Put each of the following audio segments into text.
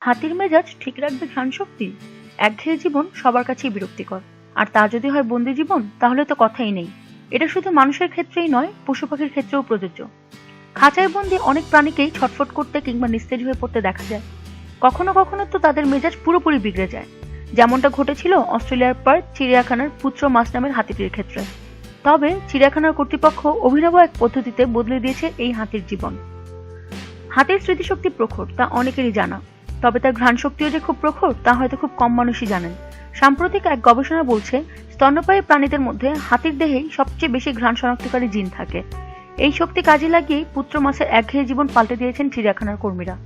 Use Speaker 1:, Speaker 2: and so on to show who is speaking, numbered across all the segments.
Speaker 1: হাতির মেজাজ ঠিক রাখবে ঘ্রাণ শক্তি একঘেয়ে জীবন সবার কাছেই বিরক্তিকর। আর তা যদি হয় বন্দি জীবন, তাহলে তো কথাই নেই। এটা শুধু মানুষের ক্ষেত্রেই নয় পশু পাখির ক্ষেত্রেও প্রযোজ্য। খাঁচায় বন্দি অনেক প্রাণীকেই ছটফট করতে কিংবা নিস্তেজ হয়ে পড়তে দেখা যায়। কখনো কখনো তো তাদের মেজাজ পুরোপুরি বিগড়ে যায়। যেমনটা ঘটেছিল অস্ট্রেলিয়ার পার্থ চিড়িয়াখানার পুত্র মাছ নামের হাতিটির ক্ষেত্রে। তবে চিড়িয়াখানার কর্তৃপক্ষ অভিনব এক পদ্ধতিতে বদলে দিয়েছে এই হাতির জীবন। হাতির স্মৃতিশক্তি প্রখর, তা অনেকেরই জানা। তবে তার ঘ্রাণ শক্তিও যে খুব প্রখর, তা হয়তো খুব কম মানুষই জানেন। সাম্প্রতিক এক গবেষণা বলছে, স্তন্যপায়ী প্রাণীদের মধ্যে হাতির দেহেই সবচেয়ে বেশি ঘ্রাণ শনাক্তকারী জিন থাকে। এই শক্তি কাজে লাগিয়ে পুত্র মাছের একঘেয়ে জীবন পাল্টে দিয়েছেন চিড়িয়াখানার কর্মীরা।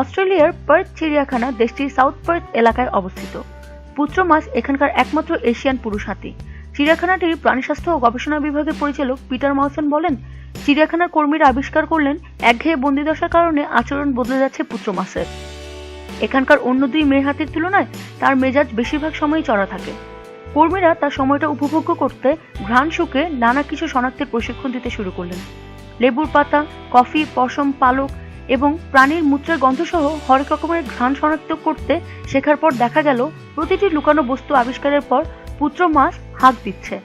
Speaker 1: অস্ট্রেলিয়ার পার্থ চিড়িয়াখানা দেশটির সাউথ পার্থ এলাকায় অবস্থিত। পুত্র মাছ এখানকার একমাত্র এশিয়ান পুরুষ হাতি। চিড়িয়াখানাটির প্রাণীস্বাস্থ্য ও গবেষণা বিভাগের পরিচালক পিটার মাউসন বলেন, চিড়িয়াখানার কর্মীরা আবিষ্কার করলেন একঘেয়ে বন্দিদশার কারণে আচরণ বদলে যাচ্ছে পুত্র মাছের। এখানকার অন্য দুই মেয়ে হাতের তুলনায় তার মেজাজ বেশিরভাগ সময়ই চড়া থাকে। কর্মীরা তার সময়টা উপভোগ্য করতে ঘ্রাণ শুকে নানা কিছু শনাক্তের প্রশিক্ষণ দিতে শুরু করলেন। লেবুর পাতা, কফি, পশম, পালক এবং প্রাণীর মূত্রের গন্ধসহ হরেক রকমের ঘ্রাণ শনাক্ত করতে শেখার পর দেখা গেল, প্রতিটি লুকানো বস্তু আবিষ্কারের পর পুত্র মাছ হাঁক দিচ্ছে।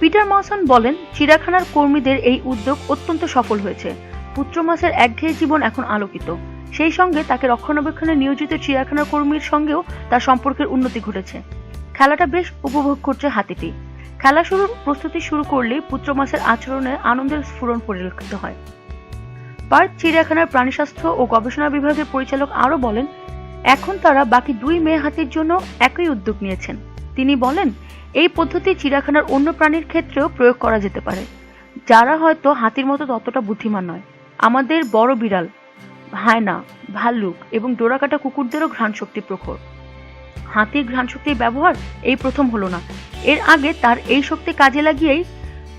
Speaker 1: পিটার মসন বলেন চিড়িয়াখানার কর্মীদের এই উদ্যোগ অত্যন্ত সফল হয়েছে। পুত্র মাছের একঘেয়ে জীবন এখন আলোকিত। সেই সঙ্গে তাকে রক্ষণাবেক্ষণে নিয়োজিত চিড়িয়াখানার কর্মীর সঙ্গেও তার সম্পর্কের উন্নতি ঘটেছে। খেলাটা বেশ উপভোগ করছে হাতিটি। খেলা শুরুর প্রস্তুতি শুরু করলেই পুত্র মাছের আচরণে আনন্দের স্ফুরণ পরিলক্ষিত হয়। পার্ক চিড়িয়াখানার প্রাণীস্বাস্থ্য ও গবেষণা বিভাগের পরিচালক আরও বলেন, এখন তারা বাকি দুই মেয়ে হাতির জন্য একই উদ্যোগ নিয়েছেন। তিনি বলেন, এই পদ্ধতি চিড়িয়াখানার অন্য প্রাণীর ক্ষেত্রেও প্রয়োগ করা যেতে পারে। যারা হয়তো হাতির মতো ততটা বুদ্ধিমান নয়। আমাদের বড় বিড়াল হায়না ভাল্লুক এবং ডোরাকাটা কুকুরদেরও ঘ্রাণ শক্তি প্রখর। হাতির ঘ্রাণ শক্তির ব্যবহার এই প্রথম হলো না। এর আগে তার এই শক্তি কাজে লাগিয়েই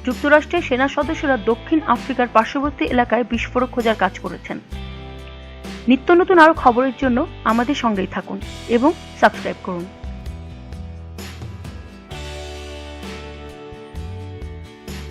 Speaker 1: যুক্তরাষ্ট্রের সেনা সদস্যরা দক্ষিণ আফ্রিকার পার্শ্ববর্তী এলাকায় বিস্ফোরক খোঁজার কাজ করেছেন। নিত্য নতুন আরও খবরের জন্য আমাদের সঙ্গেই থাকুন এবং সাবস্ক্রাইব করুন।